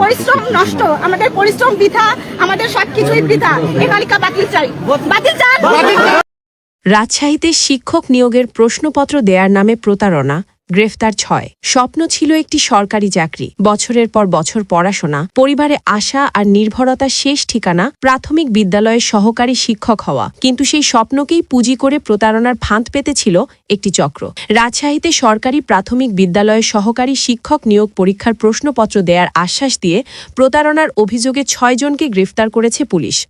পরিশ্রম নষ্ট আমাদের পরিশ্রম বৃথা আমাদের সবকিছুই বৃথা। এই তালিকা বাতিল চাই। বাতিল চাই। রাজশাহীতে শিক্ষক নিয়োগের প্রশ্নপত্র দেয়ার নামে প্রতারণা গ্রেফতার ছয়। স্বপ্ন ছিল একটি সরকারি চাকরি। বছরের পর বছর পড়াশোনা, পরিবারে আশা আর নির্ভরতার শেষ ঠিকানা, প্রাথমিক বিদ্যালয়ের সহকারী শিক্ষক হওয়া। কিন্তু সেই স্বপ্নকেই পুঁজি করে প্রতারণার ফাঁদ পেতেছিল একটি চক্র। রাজশাহীতে সরকারি প্রাথমিক বিদ্যালয়ের সহকারী শিক্ষক নিয়োগ পরীক্ষার প্রশ্নপত্র দেয়ার আশ্বাস দিয়ে প্রতারণার অভিযোগে ছয়জনকে গ্রেফতার করেছে পুলিশ।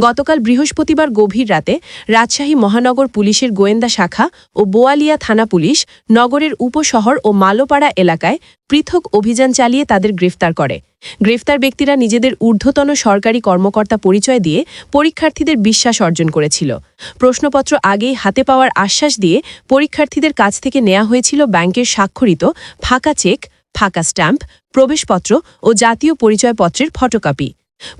গতকাল বৃহস্পতিবার গভীর রাতে রাজশাহী মহানগর পুলিশের গোয়েন্দা শাখা ও বোয়ালিয়া থানা পুলিশ নগরের উপশহর ও মালোপাড়া এলাকায় পৃথক অভিযান চালিয়ে তাদের গ্রেফতার করে। গ্রেফতার ব্যক্তিরা নিজেদের ঊর্ধ্বতন সরকারি কর্মকর্তা পরিচয় দিয়ে পরীক্ষার্থীদের বিশ্বাস অর্জন করেছিল। প্রশ্নপত্র আগেই হাতে পাওয়ার আশ্বাস দিয়ে পরীক্ষার্থীদের কাছ থেকে নেওয়া হয়েছিল ব্যাংকের স্বাক্ষরিত ফাঁকা চেক, ফাঁকা স্ট্যাম্প, প্রবেশপত্র ও জাতীয় পরিচয়পত্রের ফটোকপি।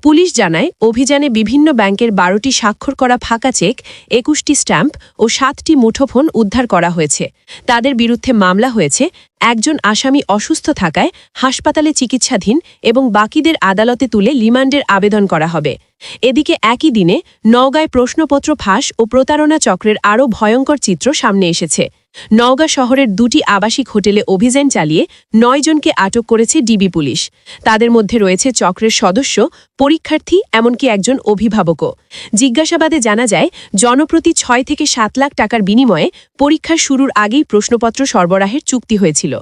পুলিশ জানায়, অভিযানে বিভিন্ন ব্যাংকের বারোটি স্বাক্ষর করা ফাঁকা চেক, একুশটি স্ট্যাম্প ও সাতটি মুঠোফোন উদ্ধার করা হয়েছে। তাদের বিরুদ্ধে মামলা হয়েছে, একজন আসামি অসুস্থ থাকায় হাসপাতালে চিকিৎসাধীন এবং বাকিদের আদালতে তুলে রিমান্ডের আবেদন করা হবে। এদিকে একই দিনে নওগাঁয় প্রশ্নপত্র ফাঁস ও প্রতারণা চক্রের আরও ভয়ঙ্কর চিত্র সামনে এসেছে। নওগাঁ শহরের দুটি আবাসিক হোটেলে অভিযান চালিয়ে নয় জনকে আটক করেছে ডিবি পুলিশ। তাদের মধ্যে রয়েছে চক্রের সদস্য, পরীক্ষার্থী, এমনকি একজন অভিভাবকও। জিজ্ঞাসাবাদে জানা যায়, জনপ্রতি ছয় থেকে সাত লাখ টাকার বিনিময়ে পরীক্ষা শুরুর আগেই প্রশ্নপত্র সরবরাহের চুক্তি হয়েছিল।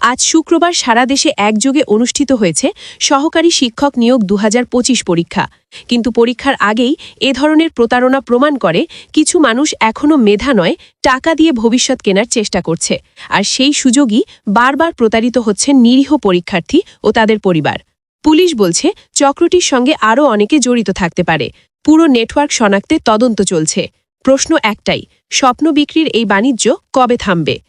আজ শুক্রবার সারা দেশে একযোগে অনুষ্ঠিত হয়েছে সহকারী শিক্ষক নিয়োগ দু হাজার পঁচিশ পরীক্ষা। কিন্তু পরীক্ষার আগেই এ ধরনের প্রতারণা প্রমাণ করে কিছু মানুষ এখনও মেধা নয়, টাকা দিয়ে ভবিষ্যৎ কেনার চেষ্টা করছে। আর সেই সুযোগই বারবার প্রতারিত হচ্ছে নিরীহ পরীক্ষার্থী ও তাদের পরিবার। পুলিশ বলছে, চক্রটির সঙ্গে আরও অনেকে জড়িত থাকতে পারে। পুরো নেটওয়ার্ক শনাক্তে তদন্ত চলছে। প্রশ্ন একটাই, স্বপ্ন বিক্রির এই বাণিজ্য কবে থামবে?